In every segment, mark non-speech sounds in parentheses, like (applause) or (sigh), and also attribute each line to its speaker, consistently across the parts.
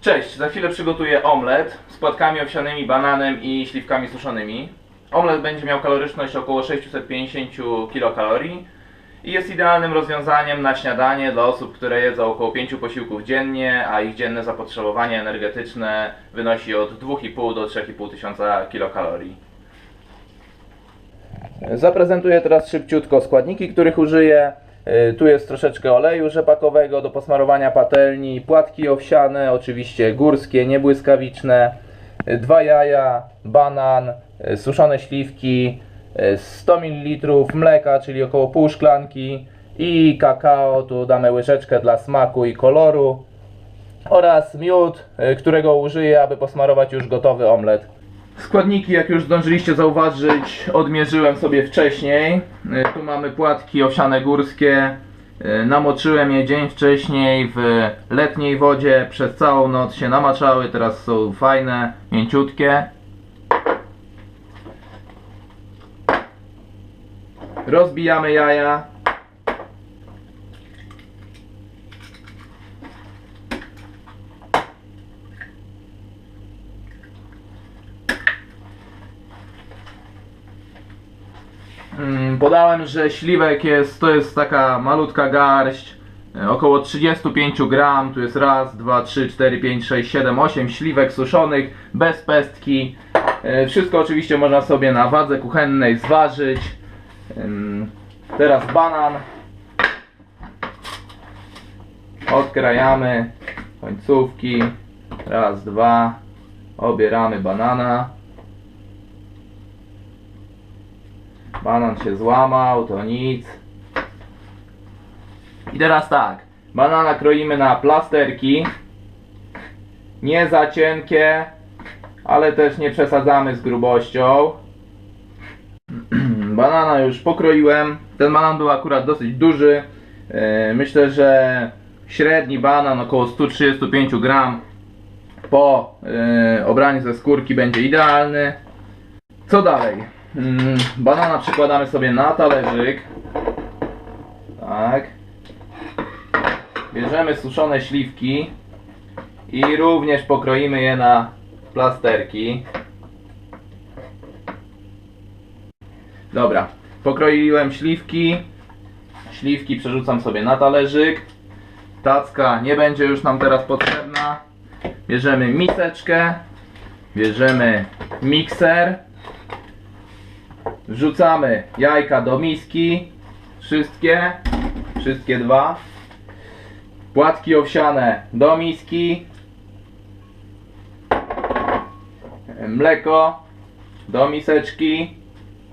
Speaker 1: Cześć, za chwilę przygotuję omlet z płatkami owsianymi, bananem i śliwkami suszonymi. Omlet będzie miał kaloryczność około 650 kilokalorii i jest idealnym rozwiązaniem na śniadanie dla osób, które jedzą około 5 posiłków dziennie, a ich dzienne zapotrzebowanie energetyczne wynosi od 2,5 do 3,5 tysiąca kilokalorii. Zaprezentuję teraz szybciutko składniki, których użyję. Y, Tu jest troszeczkę oleju rzepakowego do posmarowania patelni, płatki owsiane, oczywiście górskie, niebłyskawiczne, y, dwa jaja, banan, y, suszone śliwki, y, 100 ml mleka, czyli około pół szklanki i kakao, tu damy łyżeczkę dla smaku i koloru oraz miód, którego użyję, aby posmarować już gotowy omlet. Składniki, jak już zdążyliście zauważyć, odmierzyłem sobie wcześniej. Y, Tu mamy płatki owsiane górskie. Y, Namoczyłem je dzień wcześniej w letniej wodzie. Przez całą noc się namaczały, teraz są fajne, mięciutkie. Rozbijamy jaja. Podałem, że śliwek jest, to jest taka malutka garść, e, około 35 gram, tu jest raz, dwa, trzy, cztery, pięć, sześć, siedem, osiem śliwek suszonych, bez pestki. E, Wszystko oczywiście można sobie na wadze kuchennej zważyć. Teraz banan. Odkrajamy końcówki. Raz, dwa. Obieramy banana. Banan się złamał, to nic. I teraz tak. Banana kroimy na plasterki. Nie za cienkie, ale też nie przesadzamy z grubością. (clears throat) Banana już pokroiłem. Ten banan był akurat dosyć duży. Yy, Myślę, że średni banan około 135 gram po yy, obraniu ze skórki będzie idealny. Co dalej? Mm, banana przykładamy sobie na talerzyk. Tak. Bierzemy suszone śliwki i również pokroimy je na plasterki. Dobra, pokroiłem śliwki. Śliwki przerzucam sobie na talerzyk. Tacka nie będzie już nam teraz potrzebna. Bierzemy miseczkę. Bierzemy mikser. Wrzucamy jajka do miski. Wszystkie. Wszystkie dwa. Płatki owsiane do miski. Mleko do miseczki.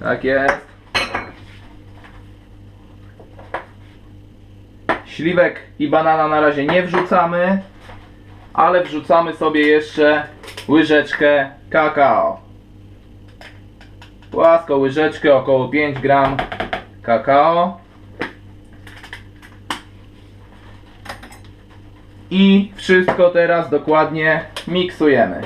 Speaker 1: Tak jest. Śliwek i banana na razie nie wrzucamy, ale wrzucamy sobie jeszcze łyżeczkę kakao. Płaską łyżeczkę, około 5 gram kakao. I wszystko teraz dokładnie miksujemy.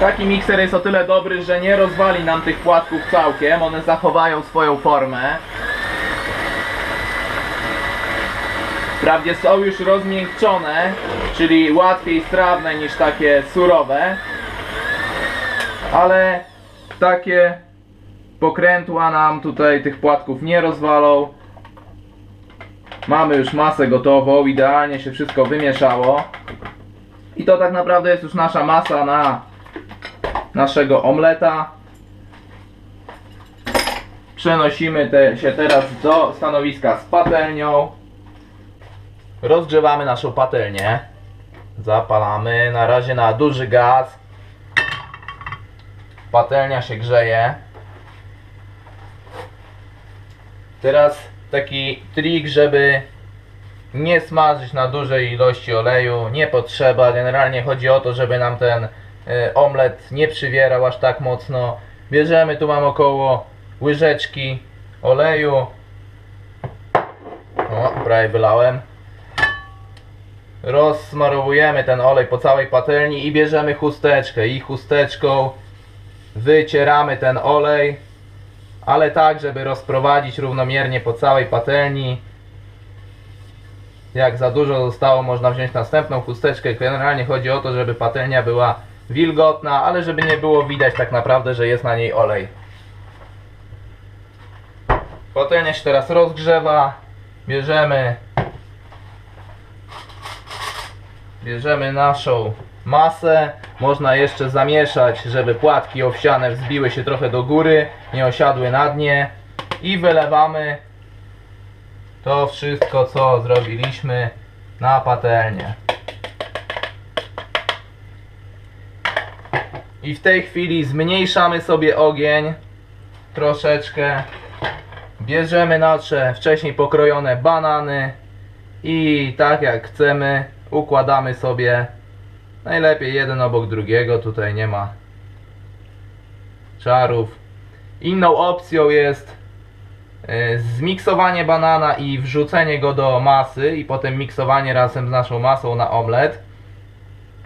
Speaker 1: Taki mikser jest o tyle dobry, że nie rozwali nam tych płatków całkiem, one zachowają swoją formę. Wprawdzie są już rozmiękczone, czyli łatwiej strawne niż takie surowe, ale takie pokrętła nam tutaj tych płatków nie rozwalą. Mamy już masę gotową, idealnie się wszystko wymieszało. I to tak naprawdę jest już nasza masa na naszego omleta. Przenosimy te, się teraz do stanowiska z patelnią. Rozgrzewamy naszą patelnię. Zapalamy na razie na duży gaz. Patelnia się grzeje. Teraz taki trik, żeby nie smażyć na dużej ilości oleju, nie potrzeba. Generalnie chodzi o to, żeby nam ten e, omlet nie przywierał aż tak mocno. Bierzemy, tu mam około łyżeczki oleju. O, prawie wylałem. Rozsmarowujemy ten olej po całej patelni i bierzemy chusteczkę i chusteczką wycieramy ten olej ale tak, żeby rozprowadzić równomiernie po całej patelni. Jak za dużo zostało, można wziąć następną chusteczkę. Generalnie chodzi o to, żeby patelnia była wilgotna, ale żeby nie było widać tak naprawdę, że jest na niej olej. Patelnia się teraz rozgrzewa. Bierzemy Bierzemy naszą masę. Można jeszcze zamieszać, żeby płatki owsiane wzbiły się trochę do góry, nie osiadły na dnie. I wylewamy to wszystko, co zrobiliśmy na patelnię. I w tej chwili zmniejszamy sobie ogień troszeczkę. Bierzemy nasze wcześniej pokrojone banany i tak jak chcemy układamy sobie najlepiej jeden obok drugiego, tutaj nie ma czarów. Inną opcją jest e, zmiksowanie banana i wrzucenie go do masy i potem miksowanie razem z naszą masą na omlet.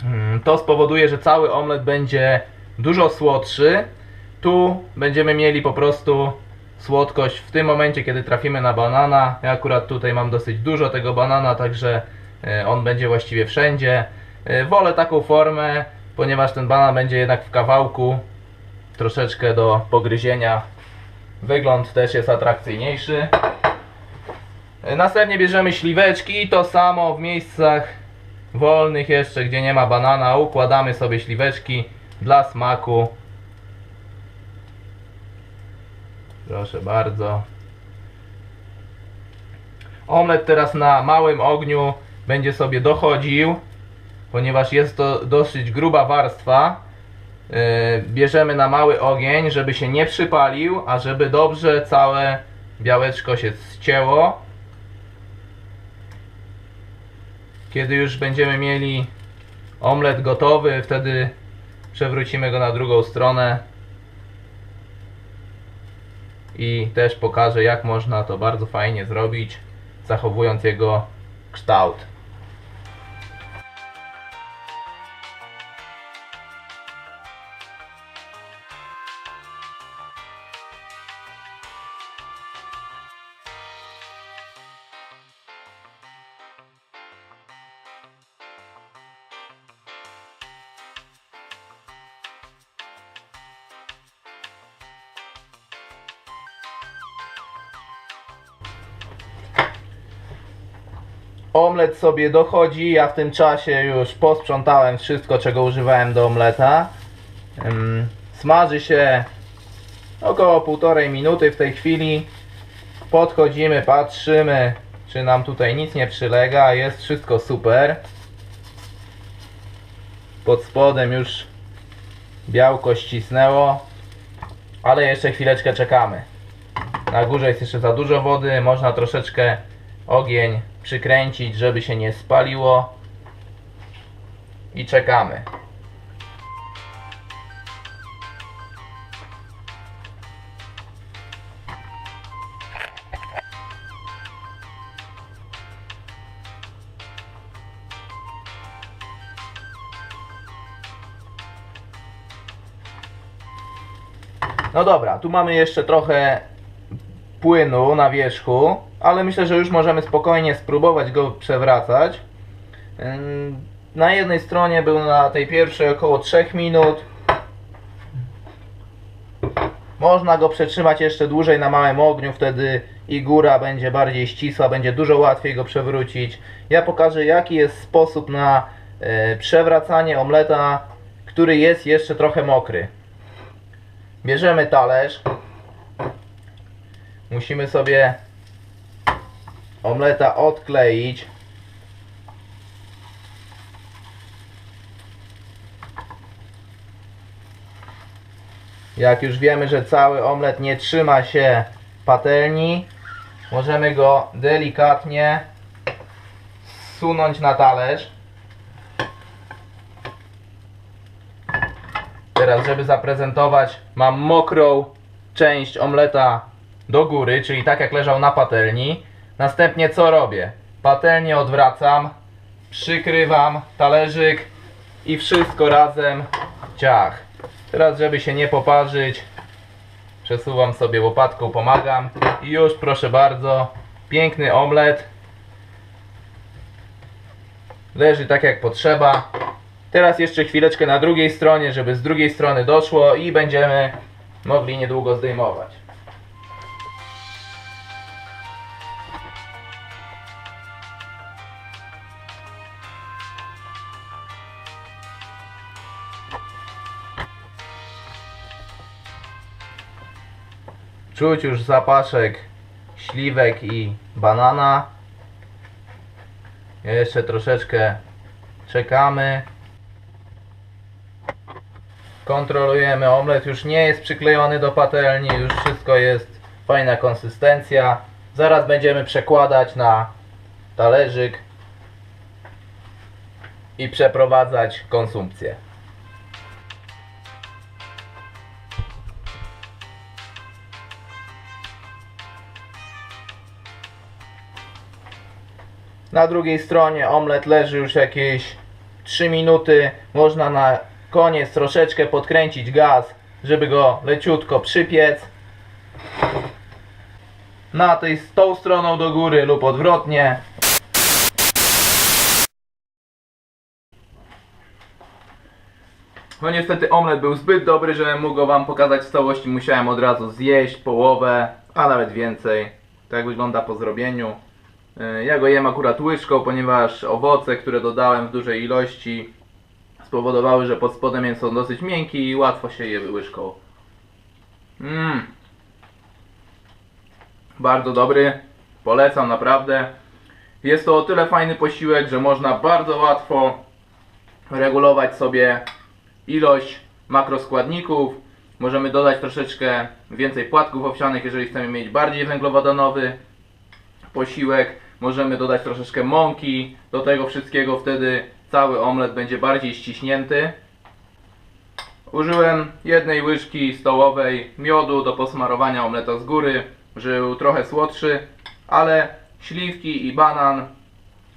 Speaker 1: Mm, To spowoduje, że cały omlet będzie dużo słodszy. Tu będziemy mieli po prostu słodkość w tym momencie, kiedy trafimy na banana. Ja akurat tutaj mam dosyć dużo tego banana, także on będzie właściwie wszędzie. E, Wolę taką formę, ponieważ ten banan będzie jednak w kawałku troszeczkę do pogryzienia. Wygląd też jest atrakcyjniejszy. E, Następnie bierzemy śliweczki, to samo w miejscach wolnych jeszcze, gdzie nie ma banana, układamy sobie śliweczki dla smaku. Proszę bardzo. Omlet teraz na małym ogniu będzie sobie dochodził, ponieważ jest to dosyć gruba warstwa. Yy, Bierzemy na mały ogień, żeby się nie przypalił, a żeby dobrze całe białeczko się ścięło. Kiedy już będziemy mieli omlet gotowy, wtedy przewrócimy go na drugą stronę i też pokażę jak można to bardzo fajnie zrobić, zachowując jego kształt. Omlet sobie dochodzi, ja w tym czasie już posprzątałem wszystko, czego używałem do omleta. Smaży się około półtorej minuty w tej chwili. Podchodzimy, patrzymy, czy nam tutaj nic nie przylega. Jest wszystko super. Pod spodem już białko ścisnęło, ale jeszcze chwileczkę czekamy. Na górze jest jeszcze za dużo wody, można troszeczkę ogień przykręcić, żeby się nie spaliło. I czekamy. No dobra, tu mamy jeszcze trochę płynu na wierzchu, ale myślę, że już możemy spokojnie spróbować go przewracać. Na jednej stronie był na tej pierwszej około 3 minut. Można go przetrzymać jeszcze dłużej na małym ogniu, wtedy i góra będzie bardziej ścisła, będzie dużo łatwiej go przewrócić. Ja pokażę jaki jest sposób na e, przewracanie omleta, który jest jeszcze trochę mokry. Bierzemy talerz. Musimy sobie omleta odkleić. Jak już wiemy, że cały omlet nie trzyma się patelni, możemy go delikatnie zsunąć na talerz. Teraz, żeby zaprezentować, mam mokrą część omleta do góry, czyli tak jak leżał na patelni. Następnie co robię? Patelnię odwracam, przykrywam talerzyk i wszystko razem ciach. Teraz, żeby się nie poparzyć, Przesuwam sobie łopatką, pomagam. I już proszę bardzo, piękny omlet. Leży tak jak potrzeba. Teraz jeszcze chwileczkę na drugiej stronie, żeby z drugiej strony doszło i będziemy mogli niedługo zdejmować. Czuć już zapaszek śliwek i banana. Jeszcze troszeczkę czekamy. Kontrolujemy. Omlet już nie jest przyklejony do patelni, już wszystko jest fajna konsystencja. Zaraz będziemy przekładać na talerzyk i przeprowadzać konsumpcję. Na drugiej stronie omlet leży już jakieś 3 minuty. Można na koniec troszeczkę podkręcić gaz, żeby go leciutko przypiec. Na tej z tą stroną do góry lub odwrotnie. No niestety omlet był zbyt dobry, żebym mógł go wam pokazać w całości. Musiałem od razu zjeść połowę, a nawet więcej. Tak wygląda po zrobieniu. E, Ja go jem akurat łyżką, ponieważ owoce, które dodałem w dużej ilości spowodowały, że pod spodem jest on dosyć miękki i łatwo się je łyżką. Mmm. Bardzo dobry. Polecam naprawdę. Jest to o tyle fajny posiłek, że można bardzo łatwo regulować sobie ilość makroskładników. Możemy dodać troszeczkę więcej płatków owsianych, jeżeli chcemy mieć bardziej węglowodanowy posiłek. Możemy dodać troszeczkę mąki do tego wszystkiego, wtedy cały omlet będzie bardziej ściśnięty. Użyłem jednej łyżki stołowej miodu do posmarowania omleta z góry, żeby był trochę słodszy, ale śliwki i banan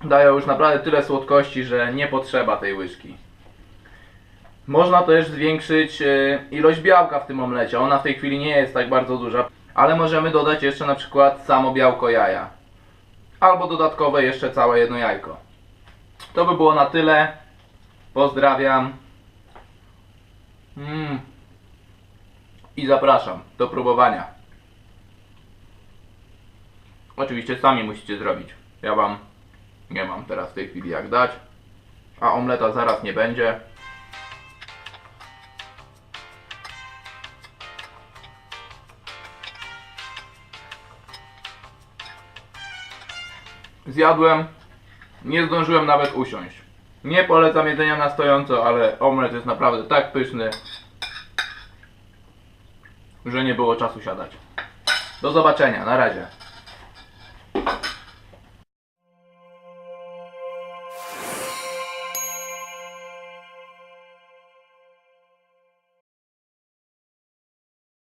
Speaker 1: dają już naprawdę tyle słodkości, że nie potrzeba tej łyżki. Można też zwiększyć e, ilość białka w tym omlecie. Ona w tej chwili nie jest tak bardzo duża, ale możemy dodać jeszcze na przykład samo białko jaja. Albo dodatkowe jeszcze całe jedno jajko. To by było na tyle. Pozdrawiam. Mm. I zapraszam do próbowania. Oczywiście sami musicie zrobić. Ja wam nie mam teraz w tej chwili jak dać. A omleta zaraz nie będzie. Zjadłem, nie zdążyłem nawet usiąść. Nie polecam jedzenia na stojąco, ale omlet jest naprawdę tak pyszny, że nie było czasu siadać. Do zobaczenia, na razie.